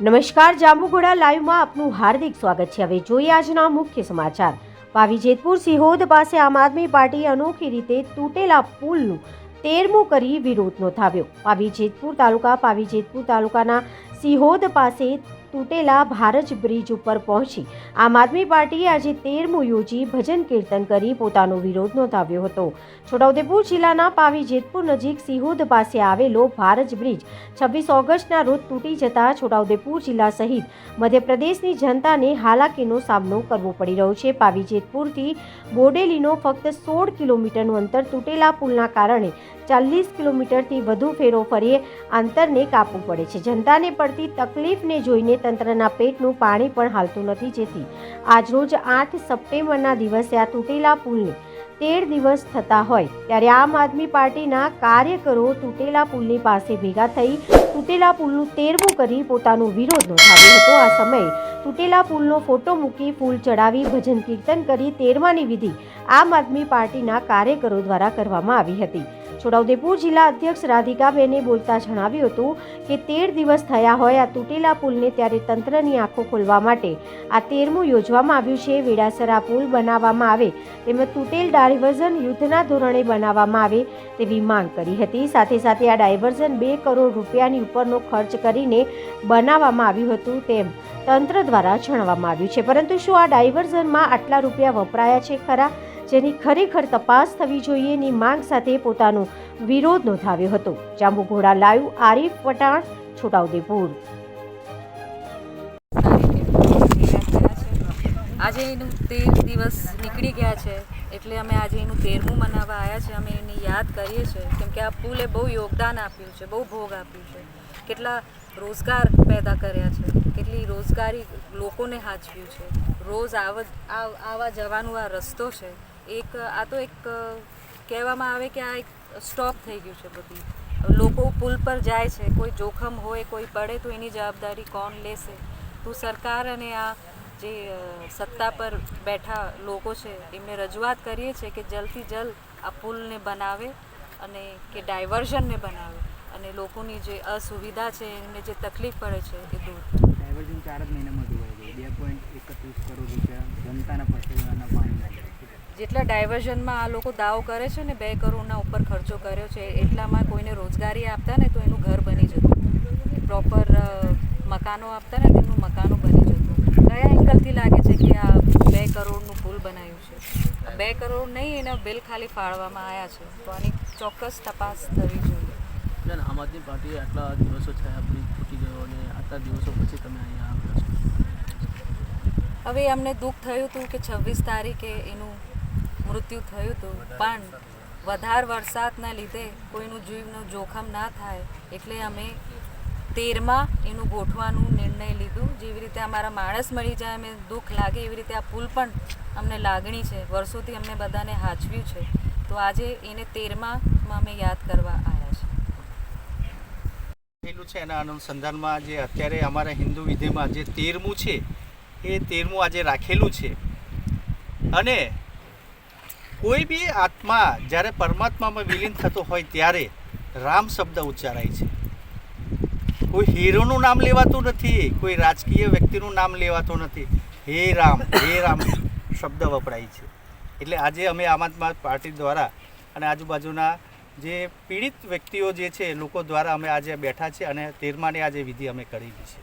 નમસ્કાર, જાંબુઘોડા લાઈવમાં આપનું હાર્દિક સ્વાગત છે. હવે જોઈએ આજના મુખ્ય સમાચાર. પાવી જેતપુર સિહોદ પાસે આમ આદમી પાર્ટી અનોખી રીતે તૂટેલા પુલનું તેરમું કરી વિરોધ નોંધાવ્યો. પાવી જેતપુર તાલુકા, પાવી જેતપુર તાલુકાના સિહોદ પાસે તૂટેલા ભારજ બ્રિજ ઉપર પહોંચી આમ આદમી પાર્ટીએ આજે તેરમું યોજી ભજન કીર્તન કરી પોતાનો વિરોધ નોંધાવ્યો હતો. છોટાઉદેપુર જિલ્લાના પાવી જેતપુર નજીક સિહોદ પાસે આવેલો ભારજ બ્રિજ છવ્વીસ ઓગસ્ટના રોજ તૂટી જતા છોટાઉદેપુર જિલ્લા સહિત મધ્યપ્રદેશની જનતાને હાલાકીનો સામનો કરવો પડી રહ્યો છે. પાવી જેતપુરથી બોડેલીનો ફક્ત સોળ કિલોમીટરનું અંતર તૂટેલા પુલના કારણે ચાલીસ કિલોમીટરથી વધુ ફેરો ફરીએ, આંતરને કાપવું પડે છે. જનતાને પડતી તકલીફને જોઈને તંત્રના પેટનું પાણી પણ હાલતું નથી. જેથી આજરોજ આઠ સપ્ટેમ્બરના દિવસે આ તૂટેલા પુલને તેર દિવસ થતા હોય, ત્યારે આમ આદમી પાર્ટીના કાર્યકરો તૂટેલા પુલની પાસે ભેગા થઈ તૂટેલા પુલનું તેરવું કરી પોતાનો વિરોધ નોંધાવ્યો હતો. આ સમયે તૂટેલા પુલનો ફોટો મૂકી ફૂલ ચડાવી ભજન કીર્તન કરી તેરમાની વિધિ આમ આદમી પાર્ટીના કાર્યકરો દ્વારા કરવામાં આવી હતી. છોટાઉદેપુર જિલ્લા અધ્યક્ષ રાધિકાબેને બોલતા જણાવ્યું હતું કે તેર દિવસ થયા હોય આ તૂટેલા પુલને ત્યારે તંત્રની આંખો ખોલવા માટે આ તેરમું યોજવામાં આવ્યું છે. વેડાસરા પુલ બનાવવામાં આવે તેમજ તૂટેલ ડાયવર્ઝન યુદ્ધના ધોરણે બનાવવામાં આવે તેવી માંગ કરી હતી. સાથે સાથે આ ડાયવર્ઝન બે કરોડ રૂપિયાની ઉપરનો ખર્ચ કરીને બનાવવામાં આવ્યું હતું તેમ તંત્ર દ્વારા જણાવવામાં આવ્યું છે. પરંતુ શું આ ડાયવર્ઝનમાં આટલા રૂપિયા વપરાયા છે ખરા? જેની ખરેખર તપાસ થવી જોઈએની માંગ સાથે પોતાનો વિરોધ નોંધાવ્યો હતો. જાંબુઘોડા લાઈવ, આરીફ પટાણ છોટાઉદેપુર. આજે એનું તેર દિવસ નીકળી ગયા છે, એટલે અમે આજે એનું તેરમું મનાવવા આવ્યા છે. અમે એની યાદ કરીએ છીએ, કેમ કે આ પુલે બહુ યોગદાન આપ્યું છે, બહુ ભોગ આપ્યું છે. કેટલા રોજગાર પેદા કર્યા છે, કેટલી રોજગારી લોકોને હાચવ્યું છે. રોજ આવ આવવા આવા જવાનું આ રસ્તો છે. એક, આ તો એક, કહેવામાં આવે કે આ એક સ્ટોપ થઈ ગયું છે બધી. લોકો પુલ પર જાય છે, કોઈ જોખમ હોય, કોઈ પડે તો એની જવાબદારી કોણ લેશે? તો સરકાર અને આ જે સત્તા પર બેઠા લોકો છે, એમને રજૂઆત કરીએ છીએ કે જલ્દથી જલ્દ આ પુલને બનાવે અને કે ડાયવર્ઝનને બનાવે અને લોકોની જે અસુવિધા છે, એમને જે તકલીફ પડે છે, એ દૂર ડાયવર્ઝન ચાર જ મહિનામાં ગયું. બે પોઈન્ટ એકત્રીસ કરોડ રૂપિયા જનતાના પરસેવાના પાણી લાગ્યા જેટલા ડાયવર્ઝનમાં આ લોકો દાવો કરે છે ને બે કરોડના ઉપર ખર્ચો કર્યો છે એટલામાં કોઈને રોજગારી આપતા ને તો એનું ઘર બની જતું. પ્રોપર મકાનો આપતા ને તેમનું મકાનો બની જતું. કયા એંગલથી લાગે છે કે આ બે કરોડનું પુલ બનાવ્યું છે? બે કરોડ નહીં એના બિલ ખાલી ફાળવામાં આવ્યા છે. તો આની ચોક્કસ તપાસ થવી જોઈએ. આમ આદમી પાર્ટી આટલા દિવસો થયા બ્રિજ તૂટી ગયો અને આટલા દિવસો પછી તમે અહીંયા આવ્યા છો? હવે અમને દુઃખ થયું હતું કે છવ્વીસ તારીખે એનું મૃત્યુ થયું હતું પણ વધારે વરસાદના લીધે કોઈનું જીવનું જોખમ ના થાય એટલે અમે તેરમાં એનું ગોઠવાનું નિર્ણય લીધું. જેવી રીતે અમારા માણસ મળી જાય અમે દુઃખ લાગે, એવી રીતે આ પુલ પણ અમને લાગણી છે. વર્ષોથી અમને બધાને હાચવ્યું છે. તો આજે એને તેરમાં અમે યાદ કરવા આવ્યા છે થયેલું છે, એના અનુસંધાનમાં જે અત્યારે અમારા હિન્દુ વિધિમાં જે તેરમું છે, એ તેરમું આજે રાખેલું છે. અને કોઈ બી આત્મા જ્યારે પરમાત્મામાં વિલીન થતો હોય ત્યારે રામ શબ્દ ઉચ્ચારાય છે. કોઈ હીરોનું નામ લેવાતું નથી, કોઈ રાજકીય વ્યક્તિનું નામ લેવાતું નથી. હે રામ હે રામ શબ્દ વપરાય છે. એટલે આજે અમે આમ આદમી પાર્ટી દ્વારા અને આજુબાજુના જે પીડિત વ્યક્તિઓ જે છે લોકો દ્વારા અમે આજે બેઠા છે અને તેરમાની આજે વિધિ અમે કરેલી છે.